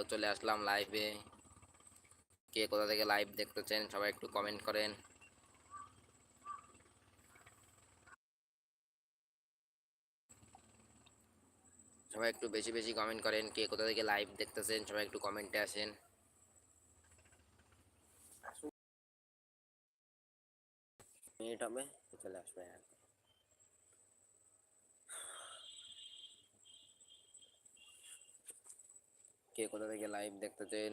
আবারও চলে আসলাম লাইভে কে কোথা থেকে লাইভ দেখতেছেন সবাই একটু কমেন্ট করেন। সবাই একটু বেশি বেশি কমেন্ট করেন, কে কোথা থেকে লাইভ দেখতেছেন সবাই একটু কমেন্টে আসেন। মিনিট হবে চলে আসবে। কে কোথা থেকে লাইভ দেখতেছেন,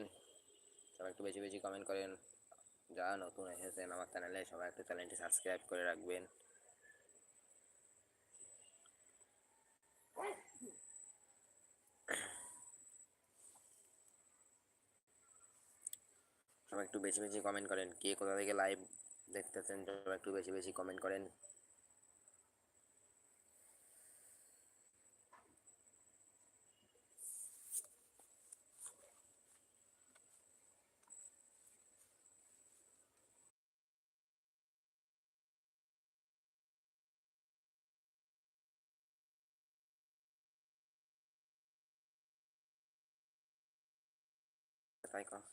সবাই একটু বেশি বেশি কমেন্ট করেন। যারা নতুন এসেছেন আমার চ্যানেলে সবাই একটু চ্যানেলটি সাবস্ক্রাইব করে রাখবেন। সবাই একটু বেশি বেশি কমেন্ট করেন, কে কোথা থেকে লাইভ দেখতেছেন, সবাই একটু বেশি বেশি কমেন্ট করেন। কথা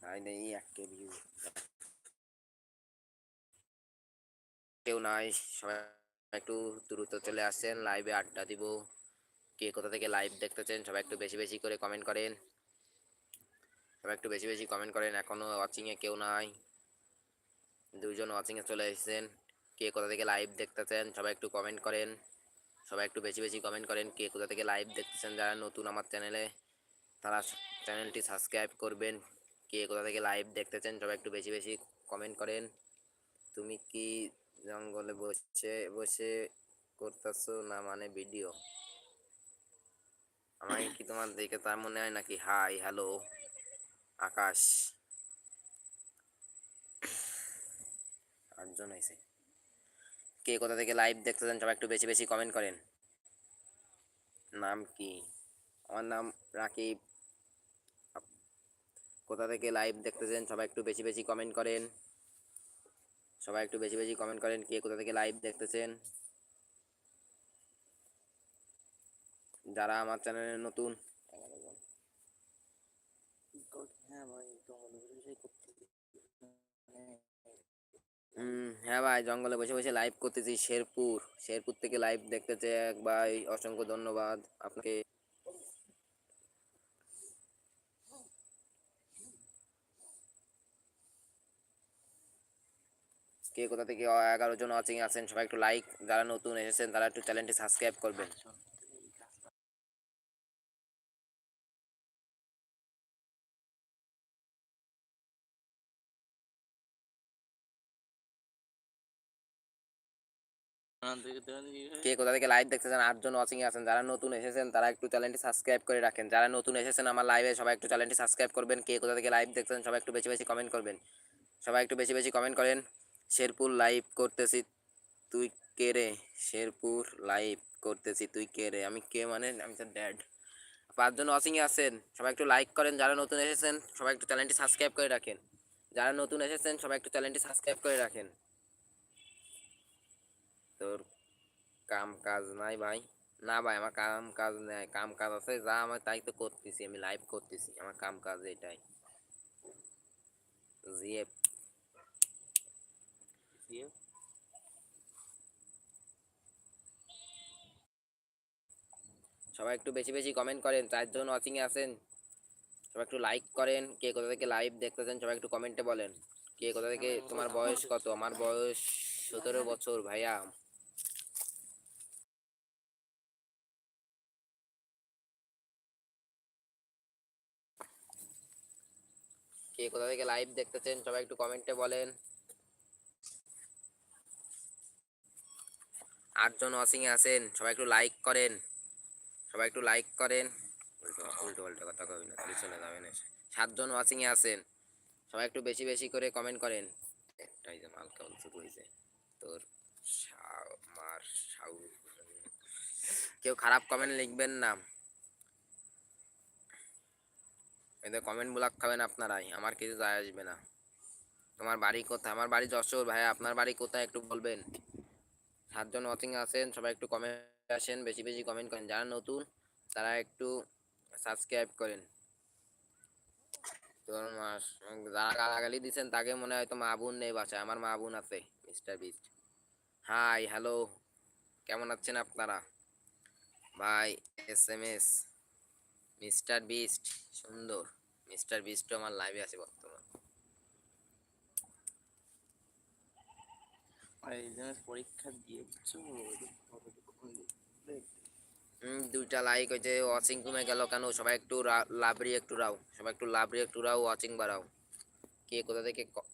তাই নেই একটা ভিউ কেউ নাই সবাই একটু দ্রুত চলে আসছেন লাইভে আড্ডা দিব কে কোথা থেকে লাইভ দেখতেছেন সবাই একটু বেশি বেশি করে কমেন্ট করেন সবাই একটু বেশি বেশি কমেন্ট করেন এখনও ওয়াচিংয়ে কেউ নাই দুইজন ওয়াচিংয়ে চলে এসেছেন কে কোথা থেকে লাইভ দেখতেছেন সবাই একটু কমেন্ট করেন সবাই একটু বেশি বেশি কমেন্ট করেন কে কোথা থেকে লাইভ দেখতেছেন যারা নতুন আমার চ্যানেলে তারা চ্যানেলটি সাবস্ক্রাইব করবেন। কে কোথা থেকে লাইভ দেখতেছেন, সবাই একটু বেশি বেশি কমেন্ট করেন। তুমি কি জঙ্গলে বসে বসে করতেছো? না মানে ভিডিও আমাকে কি তোমার দেখে তার মনে হয় নাকি হাই হ্যালো আকাশ। আটজন হয়েছে। কে কোথা থেকে লাইভ দেখতেছেন, সবাই একটু বেশি বেশি কমেন্ট করেন। নাম কি? আমার নাম রাকিব। কোথা থেকে লাইভ দেখতেছেন? সবাই একটু বেশি বেশি কমেন্ট করেন। সবাই একটু বেশি বেশি কমেন্ট করেন কে কোথা থেকে লাইভ দেখতেছেন। যারা আমার চ্যানেলে নতুন। হ্যাঁ ভাই জঙ্গলে বসে হ্যাঁ ভাই জঙ্গলে বসে বসে লাইভ করতেছি শেরপুর। শেরপুর থেকে লাইভ দেখতেছে এক ভাই অসংখ্য ধন্যবাদ। আপনাকে কে কোথা থেকে এগারো জন ওয়াচিং আছেন, সবাই একটু লাইক যারা নতুন এসেছেন তারা একটু চ্যানেলটি সাবস্ক্রাইব করবেন। কে কোথা থেকে লাইভ দেখতেছেন আটজন ওয়াচিং আছেন, যারা নতুন এসেছেন তারা একটু চ্যানেলটি সাবস্ক্রাইব করে রাখেন। যারা নতুন এসেছেন আমার লাইভে সবাই একটু চ্যানেলটি সাবস্ক্রাইব করবেন। কে কোথা থেকে লাইভ দেখতেছেন, সবাই একটু বেশি বেশি কমেন্ট করবেন। সবাই একটু বেশি বেশি কমেন্ট করেন। শেরপুর লাইভ করতেছি। তুই কে রে? শেরপুর লাইভ করতেছি। তুই কে রে? আমি কে মানে? আমি তো ড্যাড পাঁচজন ওয়াচিং আছেন। সবাই একটু লাইক করেন। যারা নতুন এসেছেন, সবাই একটু চ্যানেলটি সাবস্ক্রাইব করে রাখেন। যারা নতুন এসেছেন, সবাই একটু চ্যানেলটি সাবস্ক্রাইব করে রাখেন। তোর কাম কাজ নাই ভাই? না ভাই, আমার কাম কাজ নাই। কাম কাজ আছে, যা আমার তাই তো করতেছি। আমি লাইভ করতেছি। আমার কাম কাজ এটাই। জিএফ সবাই একটু বেশি বেশি কমেন্ট করেন, চারজন ওয়াচিংয়ে আছেন। সবাই একটু লাইক করেন, কে কোথা থেকে লাইভ দেখতেছেন, সবাই একটু কমেন্টে বলেন। কে কোথা থেকে, তোমার বয়স কত? আমার বয়স সতেরো বছর, ভাইয়া। কে কোথা থেকে লাইভ দেখতেছেন, সবাই একটু কমেন্টে বলেন। আটজন ওয়াচিংয়ে আছেন, সবাই একটু লাইক করেন। সবাই একটু লাইক করেন। উল্টো উল্টো কথা কবি না পিছনে যাবেন এসে। সাতজন ওয়াচিংয়ে আছেন, সবাই একটু বেশি বেশি করে কমেন্ট করেন। একটাই যে কেমন শুরু হয়েছে তোর মার সাউ। কেউ খারাপ কমেন্ট লিখবেন না। এদের কমেন্ট ব্লক খাবেন আপনারাই, আমার কিছু যায় আসবে না। তোমার বাড়ি কোথায়? আমার বাড়ি যশোর ভাই আপনার বাড়ি কোথায় একটু বলবেন? সাতজন ওয়াচিং আছেন, সবাই একটু কমেন্ট আসেন, বেশি বেশি কমেন্ট করেন। যারা নতুন, তারা একটু সাবস্ক্রাইব করেন। তোর মাস, যারা গালাগালি দিচ্ছেন তাকে মনে হয় তো মা বোন নেই বাসায়। আমার মা বোন আছে মিস্টার বিস্ট হাই হ্যালো কেমন আছেন আপনারা? ভাই S M S mister Beast সুন্দর। মিস্টার বিস্টও আমার লাইভে আছে বর্তমান। আর জন্য পরীক্ষা দিয়েছ দুইটা লাইক হয়েছে ওয়াচিং কমে গেল কেন? সবাই একটু লাভরি একটু রাও, সবাই একটু লাভরি একটু রাও ওয়াচিং বাড়াও। কে কোথা থেকে ক-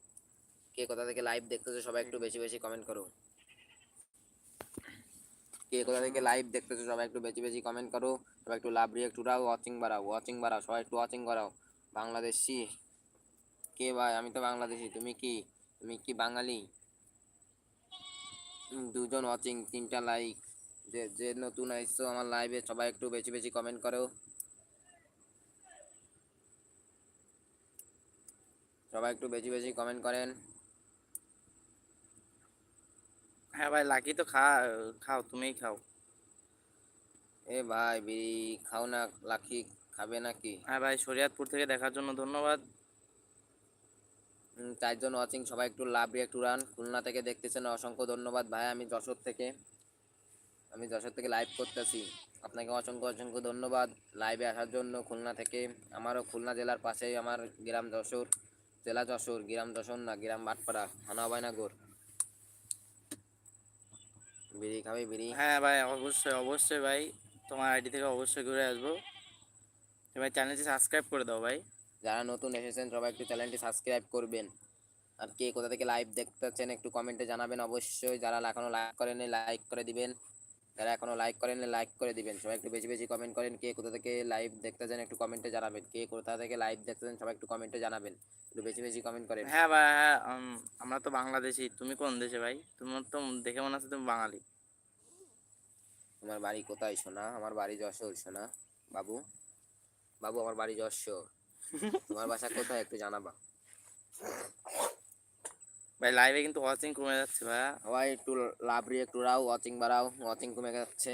কোথা থেকে লাইভ দেখতেছো, সবাই একটু বেশি বেশি কমেন্ট করো। কে কোথা থেকে লাইভ দেখতেছো, সবাই একটু বেশি বেশি কমেন্ট করো। সবাই একটু লাভরি একটু রাও ওয়াচিং বাড়াও ওয়াচিং বাড়াও, সবাই একটু ওয়াচিং বাড়াও। বাংলাদেশি? কে ভাই? আমি তো বাংলাদেশি, তুমি কি? তুমি কি বাঙালি? দুজন ওয়াচিং তিনটা লাইক যে যে নতুন আইসো আমার লাইভে সবাই একটু বেশি বেশি কমেন্ট করো। সবাই একটু বেশি বেশি কমেন্ট করেন। হ্যাঁ ভাই লাকি তো খা খাও তুমিই খাও। এ ভাই বিড়ি খাও না লাকি খাবে নাকি? হ্যাঁ ভাই শরিয়াতপুর থেকে দেখার জন্য ধন্যবাদ। হুম, চারজন ওয়াচিং সবাই একটু লাভ একটু রান। খুলনা থেকে দেখতেছেন অসংখ্য ধন্যবাদ ভাই আমি যশোর থেকে। আমি যশোর থেকে লাইভ করতেছি। আপনাকে অসংখ্য অসংখ্য ধন্যবাদ লাইভে আসার জন্য খুলনা থেকে। আমারও খুলনা জেলার পাশেই আমার গ্রাম যশোর জেলা যশোর গ্রাম যশোর না গ্রাম বাটপাড়া থানা অভয়নগর বিড়ি খাবে বিড়ি? হ্যাঁ ভাই অবশ্যই অবশ্যই ভাই। তোমার আইডি থেকে অবশ্যই ঘুরে আসব। এবার চ্যানেলটি সাবস্ক্রাইব করে দাও ভাই। যারা নতুন এসেছেন সবাই একটু চ্যানেলটি সাবস্ক্রাইব করবেন। আর কে কোথা থেকে লাইভ দেখতেছেন একটু কমেন্টে জানাবেন অবশ্যই। যারা এখনও লাইক করেনি লাইক করে দিবেন। যারা এখনও লাইক করেনি লাইক করে দিবেন। সবাই একটু বেশি বেশি কমেন্ট করেন কে কোথা থেকে লাইভ দেখতেছেন একটু কমেন্টে জানাবেন। কে কোথা থেকে লাইভ দেখতেছেন সবাই একটু কমেন্টে জানাবেন। একটু বেশি বেশি কমেন্ট করেন। হ্যাঁ ভাই হ্যাঁ আমরা তো বাংলাদেশি। তুমি কোন দেশে ভাই? তোমার তো দেখে মনে হচ্ছে তুমি বাঙালি। তোমার বাড়ি কোথায় শোনা আমার বাড়ি যশোর শোনা বাবু? বাবু আমার বাড়ি যশোর। তোমার বাসা কোথায় একটু জানাবা? ভাই লাইভে কিন্তু ওয়াচিং কমে যাচ্ছে ভাই ভাই একটু লাভ রিয়ে একটু রাও ওয়াচিং বাড়াও ওয়াচিং কমে যাচ্ছে।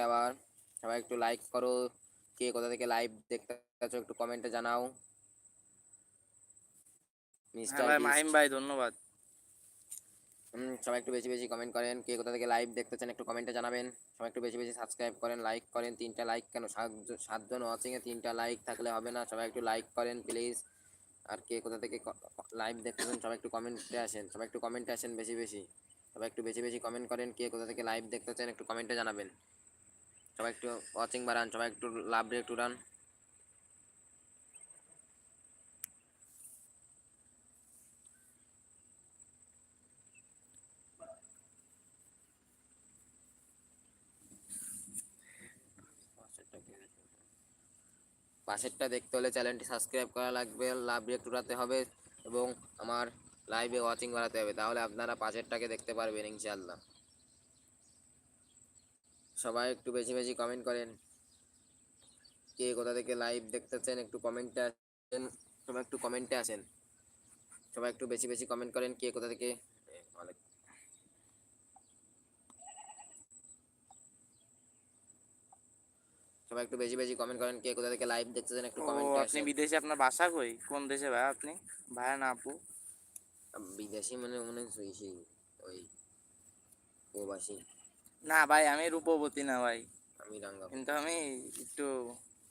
আবার। সবাই একটু লাইক করো। কে কোথা থেকে লাইভ দেখতে একটু কমেন্টে জানাও। মিস্টার হ্যাঁ ভাই মাহিম ভাই ধন্যবাদ। সবাই একটু বেশি বেশি কমেন্ট করেন। কে কোথা থেকে লাইভ দেখতেছেন একটু কমেন্টে জানাবেন। সবাই একটু বেশি বেশি সাবস্ক্রাইব করেন লাইক করেন, তিনটা লাইক কেন? সাতজন সাতজন ওয়াচিং এ তিনটা লাইক থাকলে হবে না। সবাই একটু লাইক করেন প্লিজ আর কে কোথা থেকে লাইভ দেখতেছেন, সবাই একটু কমেন্টে আসেন। সবাই একটু কমেন্টে আসেন বেশি বেশি। সবাই একটু বেশি বেশি কমেন্ট করেন, কে কোথা থেকে লাইভ দেখতেছেন একটু কমেন্টে জানাবেন। সবাই একটু ওয়াচিং বাড়ান, সবাই একটু লাভ রে একটু রান পাশেরটা দেখতে হলে চ্যানেলটি সাবস্ক্রাইব করা লাগবে। লাভ রেট উঠাতে হবে এবং আমার লাইভে ওয়াচিং বাড়াতে হবে। তাহলে আপনারা পাশেরটাকে দেখতে পারবেন ইনশাআল্লাহ। সবাই একটু বেশি বেশি কমেন্ট করেন। কে কোথা থেকে লাইভ দেখতেছেন একটু কমেন্টে আসেন। সবাই একটু কমেন্টে আসেন। সবাই একটু বেশি বেশি কমেন্ট করেন কে কোথা থেকে এ, অনেক সবাই একটু বেশি বেশি কমেন্ট করেন কে কোথা থেকে লাইভ দেখতেছেন একটু কমেন্টে আপনি বিদেশে আপনার বাসা কই? কোন দেশে ভাই আপনি? ভাইয়া না আপু? বিদেশি মানে মনে হয় সেই ওই প্রবাসী। না ভাই আমি রূপবতী না ভাই। আমি রাঙ্গা কিন্তু আমি একটু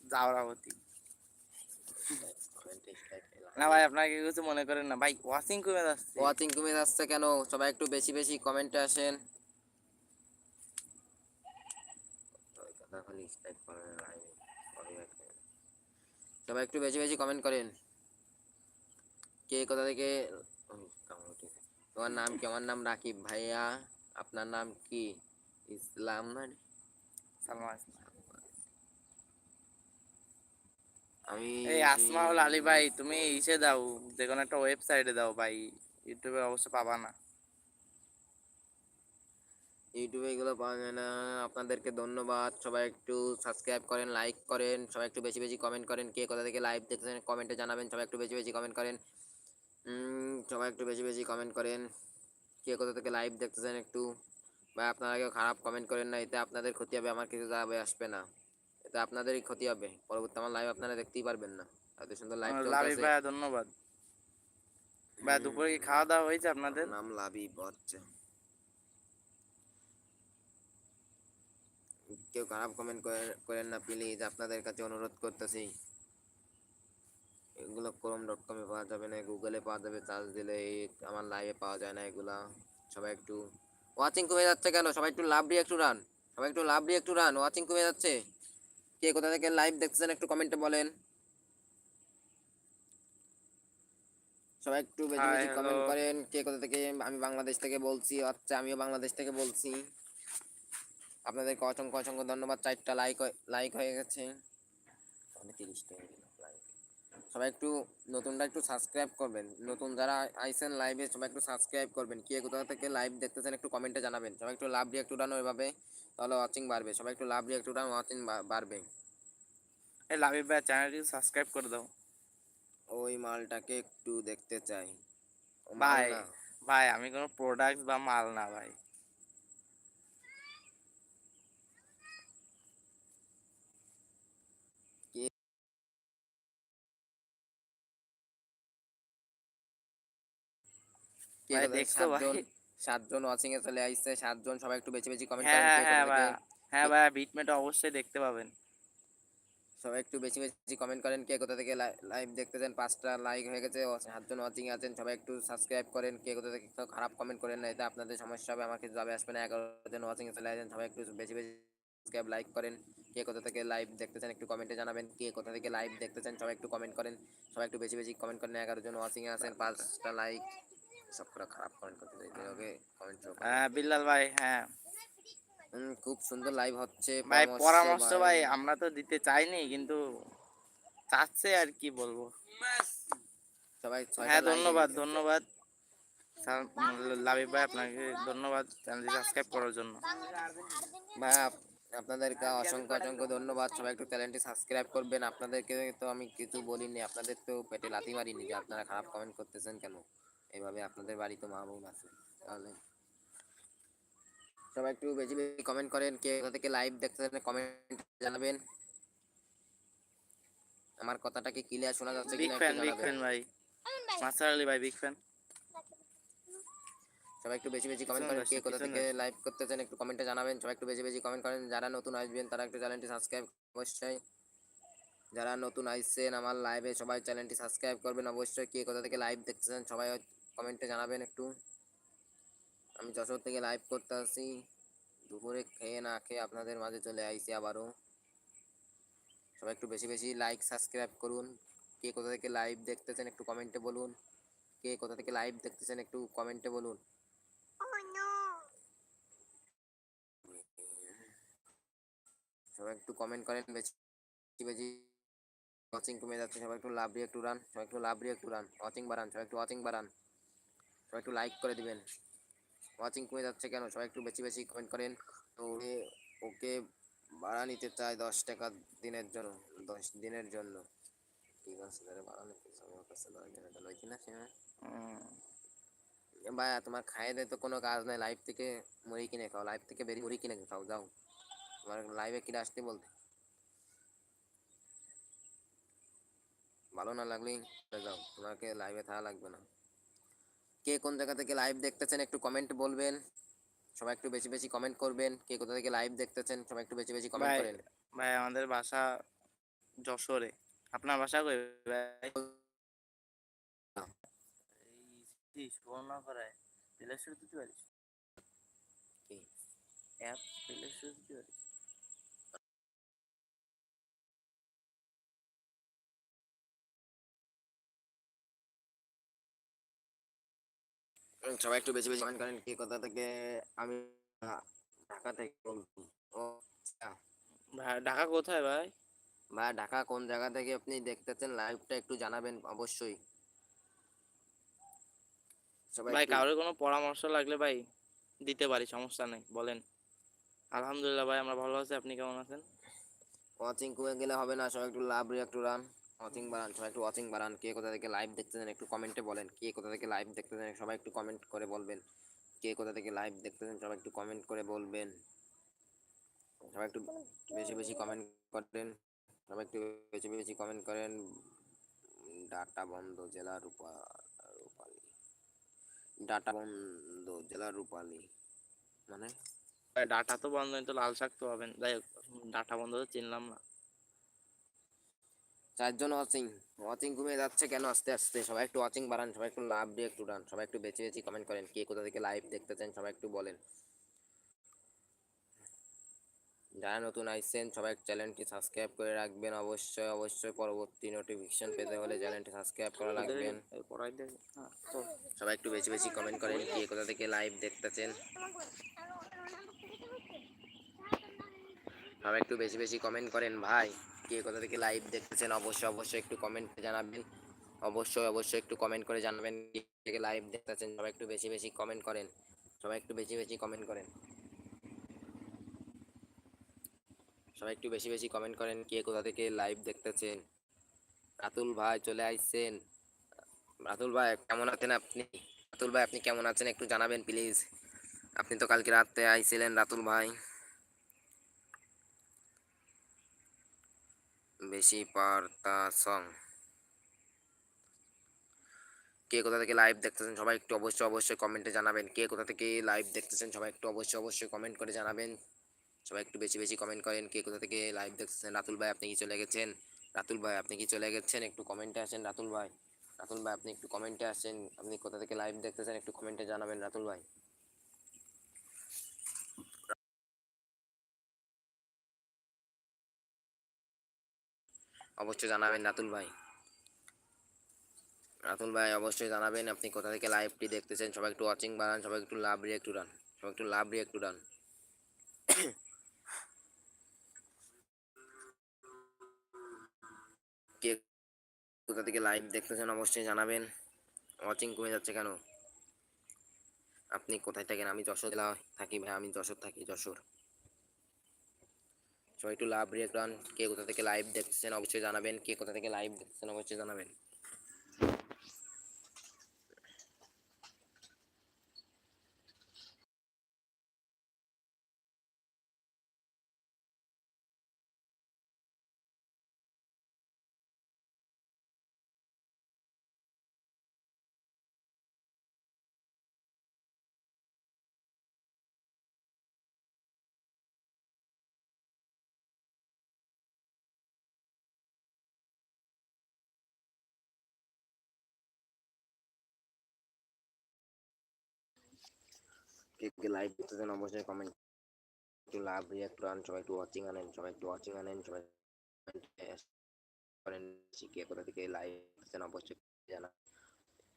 জাওরাবতী। না ভাই আপনাকে কিছু মনে করেন না। ভাই ওয়াচিং কমে যাচ্ছে। ওয়াচিং কমে যাচ্ছে কেন? সবাই একটু বেশি বেশি কমেন্টে আসেন। সবাই একটু বেশি বেশি কমেন্ট করেন। কে কোথা থেকে। তোমার নাম কি? আমার নাম রাকিব ভাইয়া। আপনার নাম কি? ইসলাম সালমান আমি এই আসমাউল আলী ভাই তুমি ইসে দাও। যে কোনো একটা ওয়েবসাইটে দাও ভাই। ইউটিউবে অবশ্য পাবা না। ইউটিউবে এগুলো পাওয়া যায় না। আপনাদেরকে ধন্যবাদ। সবাই একটু সাবস্ক্রাইব করেন লাইক করেন সবাই একটু বেশি বেশি কমেন্ট করেন কে কোথা থেকে লাইভ দেখতেছেন কমেন্টে জানাবেন সবাই একটু বেশি বেশি কমেন্ট করেন। সবাই একটু বেশি বেশি কমেন্ট করেন কে কোথা থেকে লাইভ দেখতেছেন একটু। ভাই আপনারা কেউ খারাপ কমেন্ট করেন না এতে আপনাদের ক্ষতি হবে আমার কিছু যাবে আসবে না। এতে আপনাদেরই ক্ষতি হবে পরবর্তী আমার লাইভ আপনারা দেখতেই পারবেন না। এত সুন্দর লাইভ ধন্যবাদ। ভাই দুপুরে কি খাওয়া দাওয়া হয়েছে আপনাদের? নাম লাভি হচ্ছে কেউ খারাপ কমেন্ট করেন না প্লিজ আপনাদের কাছে অনুরোধ করতেছি। এগুলো ক্রোম ডট কমে পাওয়া যাবে না গুগলে পাওয়া যাবে চার্জ দিলে আমার লাইভে পাওয়া যায় না এগুলা। সবাই একটু ওয়াচিং কমে যাচ্ছে কেন? সবাই একটু লাভ দিয়ে একটু রান। সবাই একটু লাভ দিয়ে একটু রান ওয়াচিং কমে যাচ্ছে। কে কোথা থেকে লাইভ দেখতেছেন একটু কমেন্টে বলেন। সবাই একটু বেশি বেশি কমেন্ট করেন কে কোথা থেকে আমি বাংলাদেশ থেকে বলছি আচ্ছা আমিও বাংলাদেশ থেকে বলছি। আপনাদেরকে অসংখ্য অসংখ্য ধন্যবাদ। চারটা লাইক লাইক হয়ে গেছে। মানে তিরিশটা হয়ে গেল like। সবাই একটু নতুনটা একটু সাবস্ক্রাইব করবেন। নতুন যারা আইসেন লাইভে সবাই একটু সাবস্ক্রাইব করবেন। কে কোথা থেকে লাইভ দেখতেছেন একটু কমেন্টে জানাবেন। সবাই একটু লাভ রিয়াক্ট উঠানো এভাবে তাহলে ওয়াচিং বাড়বে। সবাই একটু লাভ রিয়াক্ট উঠান ওয়াচিং বাড়বে। এই লাভি ভাইয়া চ্যানেলটি সাবস্ক্রাইব করে দাও। ওই মালটাকে একটু দেখতে চাই। ভাই ভাই আমি কোনো প্রোডাক্ট বা মাল না ভাই কে ভাই কোথা থেকে দেখছ ভাই? সাতজন সাতজন ওয়াচিং এ চলে আসছে সাতজন সবাই একটু বেশি বেশি কমেন্ট হ্যাঁ করেন হ্যাঁ কে হ্যাঁ কোথা ভাইয়া থেকে হ্যাঁ ভাইয়া বিটমেট অবশ্যই দেখতে পাবেন। সবাই একটু বেশি বেশি কমেন্ট করেন কে কোথা থেকে লাইভ দেখতেছেন পাঁচটা লাইক হয়ে গেছে সাতজন ওয়াচিং আছেন সবাই একটু সাবস্ক্রাইব করেন কে কোথা থেকে খারাপ কমেন্ট করেন না এতে আপনাদের সমস্যা হবে আমার কিছু যাবে আসবে না এগারো জন ওয়াচিং চলে আসেন সবাই একটু বেশি বেশি সাবস্ক্রাইব লাইক করেন কে কোথা থেকে লাইভ দেখতেছেন একটু কমেন্টে জানাবেন কে কোথা থেকে লাইভ দেখতেছেন সবাই একটু কমেন্ট করেন সবাই একটু বেশি বেশি কমেন্ট করেন এগারো জন ওয়াচিং এ আছেন পাঁচটা লাইক সব করে খারাপ কমেন্ট করতে চাইতে ওকে কমেন্ট হ্যাঁ বিল্লাল ভাই হ্যাঁ। খুব সুন্দর লাইভ হচ্ছে ভাই পরামর্শ ভাই। আমরা তো দিতে চাইনি কিন্তু চাচ্ছে আর কি বলব। সবাই হ্যাঁ ধন্যবাদ ধন্যবাদ। ভাই আপনাকে ধন্যবাদ চ্যানেলটি সাবস্ক্রাইব করার জন্য। ভাই আপনাদেরকে অসংখ্য অসংখ্য ধন্যবাদ। সবাই একটু চ্যানেলটি সাবস্ক্রাইব করবেন। আপনাদেরকে তো আমি কিছু বলিনি আপনাদের তো পেটে লাথি মারিনি যে আপনারা খারাপ কমেন্ট করতেছেন কেন? এইভাবে আপনাদের বাড়ি তো মা বোন আছে তাহলে। সবাই একটু বেশি বেশি কমেন্ট করেন কে কোথা থেকে লাইভ দেখতেছেন কমেন্ট জানাবেন। আমার কথাটা কি ক্লিয়ার শোনা যাচ্ছে কিনা ফ্যান একটু বিগ জানাবেন। ফ্যান ভাই। মাস্টার আলী ভাই বিগ ফ্যান সবাই একটু বেশি বেশি কমেন্ট করেন কে কোথা থেকে। লাইভ করতেছেন একটু কমেন্টে জানাবেন। সবাই একটু বেশি বেশি কমেন্ট করেন যারা নতুন আসবেন তারা একটু চ্যানেলটি সাবস্ক্রাইব অবশ্যই। যারা নতুন আসছেন আমার লাইভে সবাই চ্যানেলটি সাবস্ক্রাইব করবেন অবশ্যই। কে কোথা থেকে লাইভ দেখতেছেন সবাই কমেন্টে জানাবেন একটু। আমি যশোর থেকে লাইভ করতে আসি দুপুরে খেয়ে না খেয়ে আপনাদের মাঝে চলে আইছি আবারও। সবাই একটু বেশি বেশি লাইক সাবস্ক্রাইব করুন। কে কোথা থেকে লাইভ দেখতেছেন একটু কমেন্টে বলুন। কে কোথা থেকে লাইভ দেখতেছেন একটু কমেন্টে বলুন। সবাই একটু কমেন্ট করেন বেশি বেশি। ওয়াচিং কমে যাচ্ছে সবাই একটু লাভ একটু রান সবাই একটু লাভ একটু রান ওয়াচিং বাড়ান সবাই একটু ওয়াচিং বাড়ান। সবাই একটু লাইক করে দিবেন। ওয়াচিং কমে যাচ্ছে কেন? সবাই একটু বেশি বেশি কমেন্ট করেন। তো ওকে ভাড়া নিতে চায় দশ টাকা দিনের জন্য দশ দিনের জন্য। ঠিক আছে তাহলে ভাড়া নিতে চাই আমার কাছে দশ দিনের জন্য। ওই কিনা ভাই তোমার খাইয়ে দেয় তো কোনো কাজ নাই। লাইভ থেকে মুড়ি কিনে খাও। লাইভ থেকে বেরিয়ে মুড়ি কিনে খাও যাও। তোমার লাইভে কিনে আসতে বলতে? ভালো না লাগলেই যাও। তোমাকে লাইভে থাকা লাগবে না। কে কোন জায়গা থেকে লাইভ দেখতেছেন একটু কমেন্ট বলবেন। সবাই একটু বেশি বেশি কমেন্ট করবেন। কে কোথা থেকে লাইভ দেখতেছেন সবাই একটু বেশি বেশি কমেন্ট করেন। ভাই আমাদের বাসা যশোরে। আপনার বাসা কই ভাই? এই সুবর্ণা করায় প্লে স্টোর দিতে পারিস কি? অ্যাপ প্লে স্টোর দিতে পারিস সবাই একটু বেশি বেশি কমেন্ট করেন কে কোথা থেকে আমি ঢাকা থেকে বলছি ও আচ্ছা। ঢাকা কোথায় ভাই? ভাই ঢাকা কোন জায়গা থেকে আপনি দেখতেছেন? লাইভটা একটু জানাবেন অবশ্যই। ভাই কারোর কোনো পরামর্শ লাগলে ভাই দিতে পারি সমস্যা নেই বলেন। আলহামদুলিল্লাহ ভাই আমরা ভালো আছি আপনি কেমন আছেন? ওয়াচিং করে গেলে হবে না সবাই একটু লাভ একটু রান ওয়াচিং বাড়ান সবাই একটু ওয়াচিং বাড়ান কে কোথা থেকে লাইভ দেখতেছেন একটু কমেন্টে বলেন, কে কোথা থেকে লাইভ দেখতেছেন সবাই একটু কমেন্ট করে বলবেন। কে কোথা থেকে লাইভ দেখতেছেন সবাই একটু কমেন্ট করে বলবেন। সবাই একটু বেশি বেশি কমেন্ট করেন, সবাই একটু বেশি বেশি কমেন্ট করেন। ডাটা বন্ধ, জেলা রূপা, রূপালী। ডাটা বন্ধ, জেলা রূপালী। মানে? ডাটা তো বন্ধ হয়তো লাল শাক তো হবেন যাই হোক, ডাটা বন্ধ তো চিনলাম না। চারজন ওয়াচিং ওয়াচিং কমে যাচ্ছে কেন আস্তে আস্তে? সবাই একটু ওয়াচিং বাড়ান সবাই একটু লাভ দিয়ে একটু ডান সবাই একটু বেশি বেশি কমেন্ট করেন কে কোথা থেকে লাইভ দেখতেছেন সবাই একটু বলেন। যারা নতুন আইসেন সবাই চ্যানেলটি সাবস্ক্রাইব করে রাখবেন অবশ্যই অবশ্যই পরবর্তী নোটিফিকেশন পেতে হলে চ্যানেলটি সাবস্ক্রাইব করা রাখবেন। হ্যাঁ সবাই একটু বেশি বেশি কমেন্ট করেন কে কোথা থেকে লাইভ দেখতেছেন সবাই একটু বেশি বেশি কমেন্ট করেন ভাই। কে কোথা থেকে লাইভ দেখতেছেন, অবশ্যই অবশ্যই একটু কমেন্ট করে জানাবেন। অবশ্যই অবশ্যই একটু কমেন্ট করে জানাবেন থেকে লাইভ দেখতেছেন, সবাই একটু বেশি বেশি কমেন্ট করেন। সবাই একটু বেশি বেশি কমেন্ট করেন। সবাই একটু বেশি বেশি কমেন্ট করেন কে কোথা থেকে লাইভ দেখতেছেন। রাতুল ভাই চলে আইসেন রাতুল ভাই, কেমন আছেন আপনি? রাতুল ভাই, আপনি কেমন আছেন একটু জানাবেন প্লিজ আপনি তো কালকে রাতে আইছিলেন রাতুল ভাই। বেশি পারতা সং কে কোথা থেকে লাইভ দেখতেছেন সবাই একটু অবশ্যই অবশ্যই কমেন্টে জানাবেন। কে কোথা থেকে লাইভ দেখতেছেন সবাই একটু অবশ্যই অবশ্যই কমেন্ট করে জানাবেন। সবাই একটু বেশি বেশি কমেন্ট করেন কে কোথা থেকে লাইভ দেখতেছেন। রাতুল ভাই, আপনি কি চলে গেছেন? রাতুল ভাই, আপনি কি চলে গেছেন? একটু কমেন্টে আসেন রাতুল ভাই। রাতুল ভাই, আপনি একটু কমেন্টে আসেন। আপনি কোথা থেকে লাইভ দেখতেছেন একটু কমেন্টে জানাবেন রাতুল ভাই। অবশ্যই জানাবেন রাতুল ভাই। রাতুল ভাই অবশ্যই জানাবেন, আপনি কোথা থেকে লাইভটি দেখতেছেন, সবাই একটু ওয়াচিং বাড়ান, সবাই একটু লাভ রিয়েক্ট ডান সবাই একটু লাভ রিয়েক্ট ডান কে কোথা থেকে লাইভ দেখতেছেন অবশ্যই জানাবেন ওয়াচিং কমে যাচ্ছে কেন? আপনি কোথায় থাকেন? আমি যশোর জেলা থাকি ভাই, আমি যশোর থাকি, যশোর। সবাই একটু লাভ রিয়েক্ট কে কোথা থেকে লাইভ দেখছেন, অবশ্যই জানাবেন। কে কোথা থেকে লাইভ দেখছেন, অবশ্যই জানাবেন। কে কে লাইভ দেখতেছেন অবশ্যই কমেন্ট একটু লাভ রিয়াক্ট করেন সবাই একটু ওয়াচিং আনেন সবাই একটু ওয়াচিং আনেন সবাই করেন কে কোথা থেকে লাইভ দেখতেছেন অবশ্যই জানা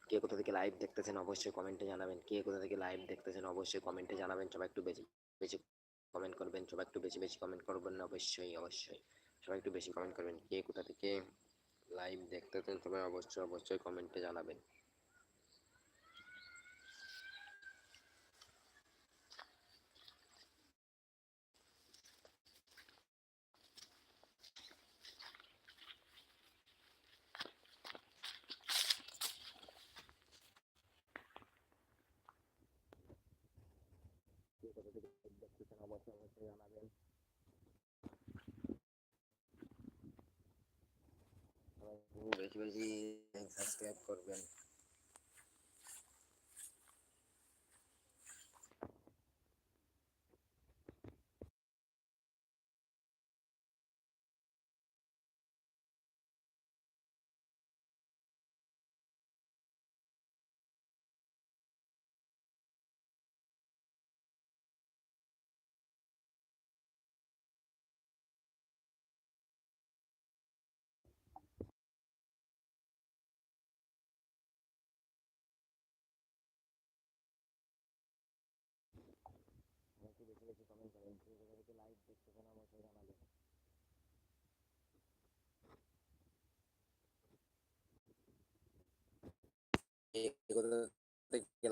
কে কোথা থেকে লাইভ দেখতেছেন অবশ্যই কমেন্টে জানাবেন কে কোথা থেকে লাইভ দেখতেছেন অবশ্যই কমেন্টে জানাবেন সবাই একটু বেশি বেশি কমেন্ট করবেন সবাই একটু বেশি বেশি কমেন্ট করবেন অবশ্যই অবশ্যই সবাই একটু বেশি কমেন্ট করবেন কে কোথা থেকে লাইভ দেখতেছেন সবাই অবশ্যই অবশ্যই কমেন্টে জানাবেন কে কোথা থেকে live দেখতেছেন অবশ্যই অবশ্যই বেশি বেশি সাবস্ক্রাইব করবেন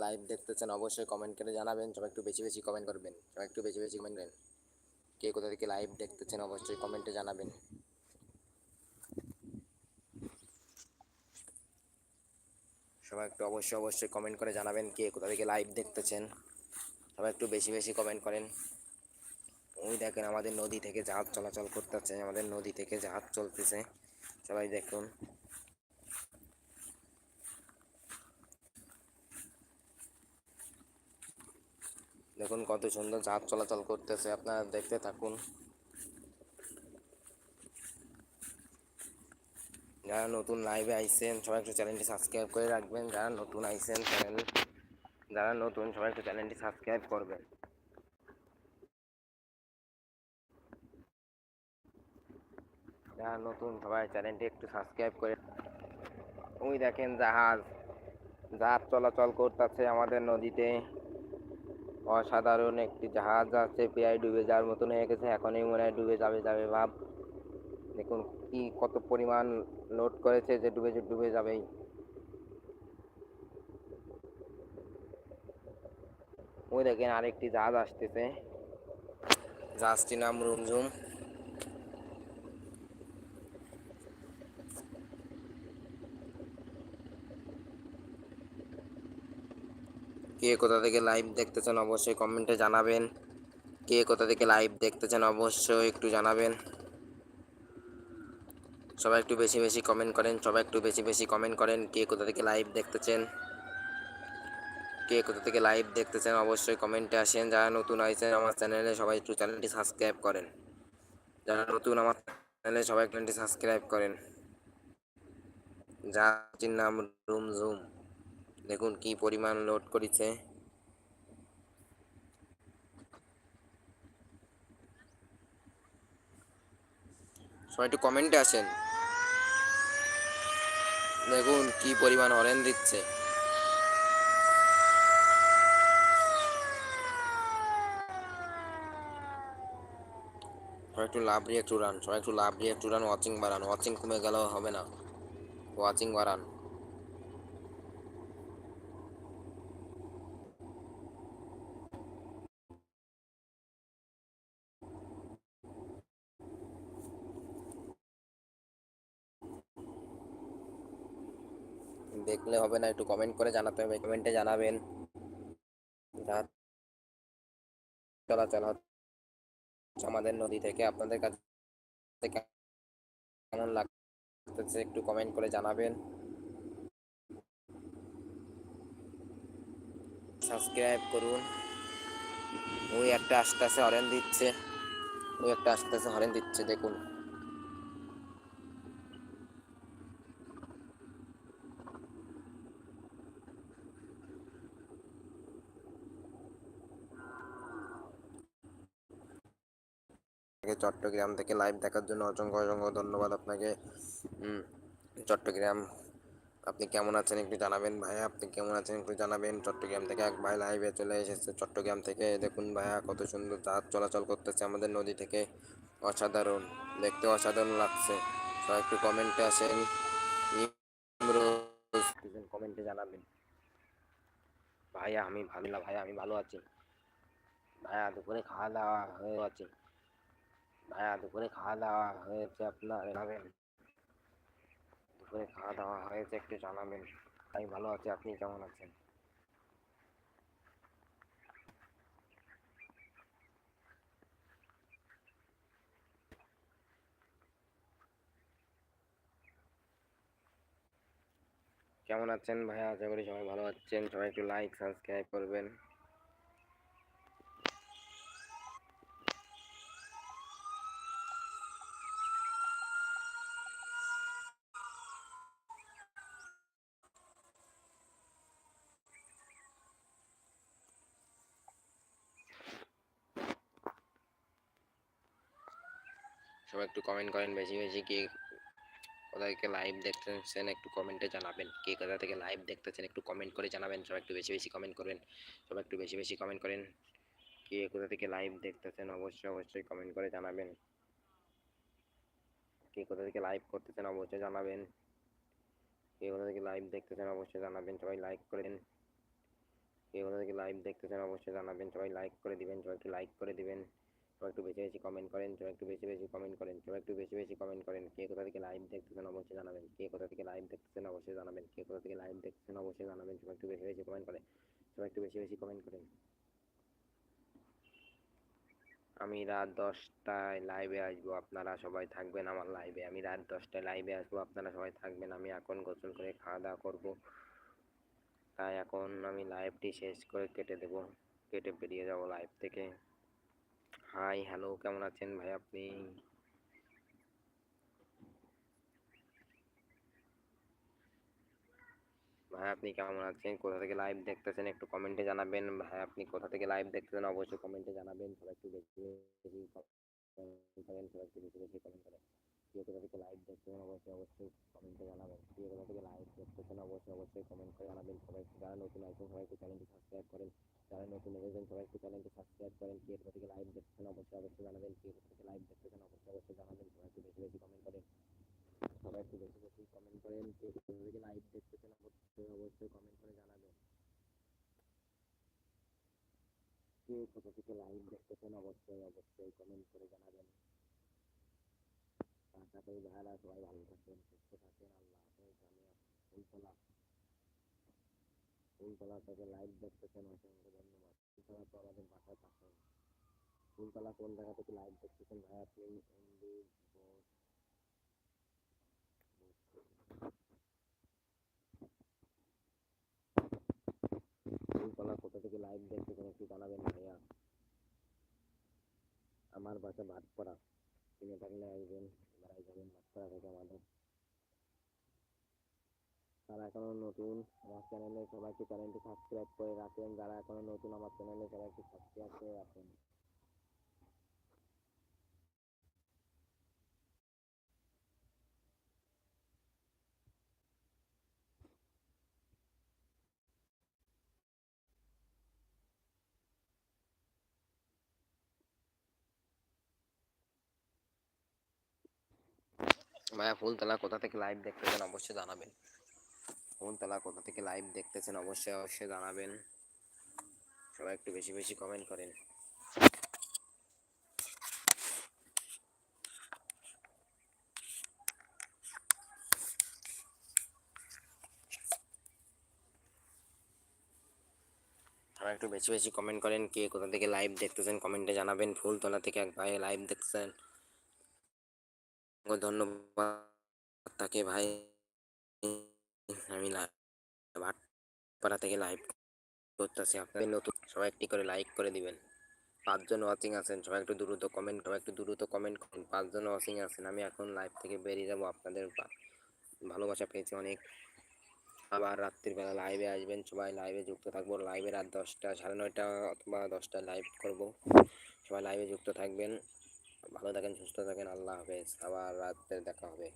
লাইভ দেখতেছেন, অবশ্যই কমেন্ট করে জানাবেন। সবাই একটু বেশি বেশি কমেন্ট করবেন। সবাই একটু বেশি বেশি কমেন্ট করেন। কে কোথা থেকে লাইভ দেখতেছেন, অবশ্যই কমেন্টে জানাবেন। সবাই একটু অবশ্যই অবশ্যই কমেন্ট করে জানাবেন কে কোথা থেকে লাইভ দেখতেছেন। সবাই একটু বেশি বেশি কমেন্ট করেন। ওই দেখেন আমাদের নদী থেকে জাহাজ চলাচল করতেছে, আমাদের নদী থেকে জাহাজ চলতেছে। সবাই দেখুন। দেখুন কত সুন্দর জাহাজ চলাচল করতেছে, আপনারা দেখতে থাকুন। যারা নতুন লাইভে আইছেন, সবাই একটু চ্যানেলটি সাবস্ক্রাইব করে রাখবেন। যারা নতুন আইছেন, চ্যানেল যারা নতুন, সবাই একটু চ্যানেলটি সাবস্ক্রাইব করবেন। যারা নতুন, সবাই চ্যানেলটি একটু সাবস্ক্রাইব করে। ওই দেখেন জাহাজ। জাহাজ চলাচল করতেছে আমাদের নদীতে। অসাধারণ একটি জাহাজ আছে প্রায় ডুবে যাওয়ার মতন হয়ে গেছে। এখনই মনে হয় ডুবে যাবে যাবে ভাব। দেখুন কি, কত পরিমাণ লোড করেছে যে ডুবে যে ডুবে যাবেই। ওই দেখেন আরেকটি জাহাজ আসতেছে। জাহাজটির নাম রুমঝুম। কে কোথা থেকে লাইভ দেখতেছেন অবশ্যই কমেন্টে জানাবেন। কে কোথা থেকে লাইভ দেখতেছেন অবশ্যই একটু জানাবেন। সবাই একটু বেশি বেশি কমেন্ট করেন, সবাই একটু বেশি বেশি কমেন্ট করেন কে কোথা থেকে লাইভ দেখতেছেন। কে কোথা থেকে লাইভ দেখতেছেন অবশ্যই কমেন্টে আসেন। যারা নতুন আছেন আমার চ্যানেলে সবাই একটু চ্যানেলটি সাবস্ক্রাইব করেন। যারা নতুন আমার চ্যানেলে সবাই চ্যানেলটি সাবস্ক্রাইব করেন। যার নাম রুম জুম দেখুন কি পরিমাণ লোড করেছে। সবাই একটু কমেন্টে আসেন। দেখুন কি পরিমাণ হরেন দিচ্ছে। সবাই একটু লাভ দিয়ে একটু রান সবাই একটু লাভ দিয়ে একটু রান ওয়াচিং বাড়ান ওয়াচিং কমে গেলেও হবে না। ওয়াচিং বাড়ান। দেখলে হবে না, একটু কমেন্ট করে জানাতে হবে কমেন্টে জানাবেন। চলাচল আমাদের নদী থেকে, আপনাদের কাছে কেমন লাগতেছে একটু কমেন্ট করে জানাবেন। সাবস্ক্রাইব করুন। ওই একটা আস্তে আস্তে হরেন দিচ্ছে, ওই একটা আস্তে আস্তে হরেন দিচ্ছে, দেখুন। আপনাকে চট্টগ্রাম থেকে লাইভ দেখার জন্য অসংখ্য অসংখ্য ধন্যবাদ আপনাকে। চট্টগ্রাম, আপনি কেমন আছেন একটু জানাবেন ভাইয়া? আপনি কেমন আছেন একটু জানাবেন? চট্টগ্রাম থেকে এক ভাই লাইভে চলে এসেছে চট্টগ্রাম থেকে। দেখুন ভাইয়া, কত সুন্দর জাহাজ চলাচল করতেছে আমাদের নদী থেকে। অসাধারণ, দেখতে অসাধারণ লাগছে। সবাই একটু কমেন্টে আসেন। কমেন্টে জানাবেন। ভাইয়া, আমি না ভাইয়া, আমি ভালো আছি। ভাইয়া, দুপুরে খাওয়া দাওয়া হয়ে আছে ভাইয়া দুপুরে খাওয়া দাওয়া হয়েছে আপনার জানাবেন দুপুরে খাওয়া দাওয়া হয়েছে একটু জানাবেন আমি ভালো আছি আপনি কেমন আছেন কেমন আছেন ভাইয়া আশা করি সবাই ভালো আছেন সবাই একটু লাইক সাবস্ক্রাইব করবেন সবাই একটু কমেন্ট করেন বেশি বেশি কে কোথা থেকে লাইভ দেখতেছেন একটু কমেন্টে জানাবেন। কে কোথা থেকে লাইভ দেখতেছেন একটু কমেন্ট করে জানাবেন, সবাই একটু বেশি বেশি কমেন্ট করবেন সবাই একটু বেশি বেশি কমেন্ট করেন। কে কোথা থেকে লাইভ দেখতেছেন অবশ্যই অবশ্যই কমেন্ট করে জানাবেন। কে কোথা থেকে লাইভ করতেছেন অবশ্যই জানাবেন। কে কোথা থেকে লাইভ দেখতেছেন অবশ্যই জানাবেন, সবাই লাইক করে কে কোথা থেকে লাইভ দেখতেছেন অবশ্যই জানাবেন, সবাই লাইক করে দিবেন, সবাই একটু লাইক করে দিবেন। সবাই একটু বেশি বেশি কমেন্ট করেন সবাই একটু বেশি বেশি কমেন্ট করেন সবাই একটু বেশি বেশি কমেন্ট করেন, কে কোথা থেকে লাইভ দেখতেছেন অবশ্যই জানাবেন, কে কোথা থেকে লাইভ দেখতেছেন অবশ্যই জানাবেন, কে কোথা থেকে লাইভ দেখতেছেন অবশ্যই জানাবেন সবাই একটু বেশি বেশি কমেন্ট করেন সবাই একটু বেশি বেশি কমেন্ট করেন। আমি রাত দশটায় লাইভে আসব, আপনারা সবাই থাকবেন আমার লাইভে আমি রাত দশটায় লাইভে আসব, আপনারা সবাই থাকবেন, আমি এখন গোসল করে খাওয়া দাওয়া করব, তাই এখন আমি লাইভটি শেষ করে কেটে দেবো, কেটে বেরিয়ে যাব লাইভ থেকে। হাই হ্যালো কেমন আছেন ভাই আপনি? ভাই আপনি কেমন আছেন? কোথা থেকে লাইভ দেখতেছেন একটু কমেন্টে জানাবেন। ভাই আপনি কোথা থেকে লাইভ দেখতেছেন অবশ্যই কমেন্টে জানাবেন। সবাই একটু বেশি একটু বেশি বেশি কমেন্ট করেন। কোথা থেকে লাইভ দেখতেছেন অবশ্যই অবশ্যই কমেন্টে জানাবেন। কে কোথা থেকে লাইভ দেখতেছেন অবশ্যই অবশ্যই কমেন্ট করে জানাবেন। সবাই যারা নতুন আছেন, সবাই একটু চ্যানেলটি সাবস্ক্রাইব করেন। যারা নতুন এসেছেন, সবাই একটু চ্যানেলটি সাবস্ক্রাইব করেন কে কোথা থেকে লাইভ দেখতেছেন অবশ্যই অবশ্যই জানাবেন কে কোথা থেকে লাইভ দেখতেছেন অবশ্যই অবশ্যই জানাবেন সবাই একটু বেশি বেশি কমেন্ট করেন সবাই একটু বেশি বেশি কমেন্ট করেন কে কোথা থেকে লাইভ দেখতেছেন অবশ্যই অবশ্যই কমেন্ট করে জানাবেন কে কোথা থেকে লাইভ দেখতেছেন, অবশ্যই অবশ্যই কমেন্ট করে জানাবেন। আশা করি ভাইরা, সবাই ভালো থাকবেন, সুস্থ থাকেন আল্লাহ হাফেজ, আমি ফুলতলা ফুলতলা থেকে লাইভ দেখতেছেন, অসংখ্য ধন্যবাদ। ফুলতলা তো আমাদের বাসার পাশে। ফুলতলা কোন জায়গা থেকে লাইভ দেখতেছেন ভাই আপনি এমডি বোস ফুলতলা কোথা থেকে লাইভ দেখতেছেন একটু জানাবেন ভাইয়া আমার বাসা ভাটপাড়া কিনে থাকলে একজন বেড়াই যাবেন ভাটপাড়া থেকে আমাদের যারা এখনও নতুন। আমার চ্যানেলে সবাইকে চ্যানেলটি সাবস্ক্রাইব করে রাখেন। যারা এখনও নতুন, আমার চ্যানেলে সবাইকে সাবস্ক্রাইব করে রাখেন। ভাইয়া ফুলতলা কোথা থেকে লাইভ দেখতেছেন অবশ্যই জানাবেন। ফুলতলা কোথা থেকে লাইভ দেখতেছেন অবশ্যই অবশ্যই জানাবেন। সবাই একটু বেশি বেশি কমেন্ট করেন। একটু বেশি বেশি কমেন্ট করেন, কে কোথা থেকে লাইভ দেখতেছেন কমেন্টে জানাবেন। ফুলতলা থেকে এক ভাই লাইভ দেখতেছেন। ধন্যবাদ তাকে ভাই। আমি ভাটপাড়া থেকে লাইভ করতেছি। আপনাদের নতুন সবাই একটি করে লাইক করে দিবেন। পাঁচজন ওয়াচিং আছেন, সবাই একটু দ্রুত কমেন্ট সবাই একটু দ্রুত কমেন্ট করুন। পাঁচজন ওয়াচিং আছেন, আমি এখন লাইভ থেকে বেরিয়ে যাব আপনাদের ভালোবাসা পেয়েছি অনেক। আবার রাত্রিবেলা লাইভে আসবেন, সবাই লাইভে যুক্ত থাকব। লাইভে রাত দশটা, সাড়ে নয়টা অথবা দশটায় লাইভ করব। সবাই লাইভে যুক্ত থাকবেন। ভালো থাকেন সুস্থ থাকেন আল্লাহ হাফেজ আবার রাতে দেখা হবে।